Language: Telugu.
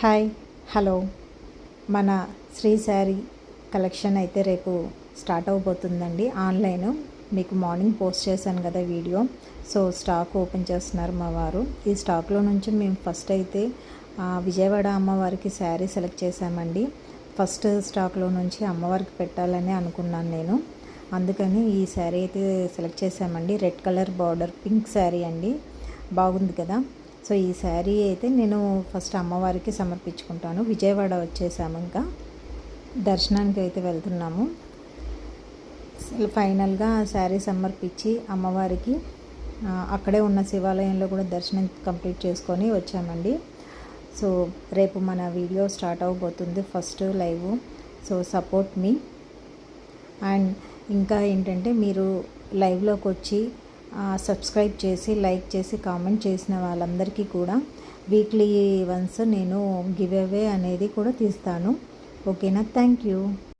Hi hello. మన శ్రీ శారీ కలెక్షన్ అయితే రేపు స్టార్ట్ అవబోతుందండి. ఆన్లైన్ మీకు మార్నింగ్ పోస్ట్ చేశాను కదా వీడియో. సో స్టాక్ ఓపెన్ చేస్తున్నారు మా వారు. ఈ స్టాక్లో నుంచి మేము ఫస్ట్ అయితే విజయవాడ అమ్మవారికి శారీ సెలెక్ట్ చేశామండి. ఫస్ట్ స్టాక్లో నుంచి అమ్మవారికి పెట్టాలని అనుకున్నాను నేను. అందుకని ఈ శారీ అయితే సెలెక్ట్ చేశామండి. Red colour border pink sari అండి. బాగుంది కదా. సో ఈ శారీ అయితే నేను ఫస్ట్ అమ్మవారికి సమర్పించుకుంటాను. విజయవాడ వచ్చేసాము ఇంకా. దర్శనానికి అయితే వెళ్తున్నాము. ఫైనల్గా శారీ సమర్పించి అమ్మవారికి అక్కడే ఉన్న శివాలయంలో కూడా దర్శనం కంప్లీట్ చేసుకొని వచ్చామండి. సో రేపు మన వీడియో స్టార్ట్ అవబోతుంది first live. So support me. And ఇంకా ఏంటంటే మీరు లైవ్లోకి వచ్చి సబ్స్క్రైబ్ చేసి లైక్ చేసి కామెంట్ చేసిన వాళ్ళందరికీ కూడా వీక్లీ వన్స్ నేను గివ్ అవే అనేది కూడా తీస్తాను. ఓకేనా? Thank you.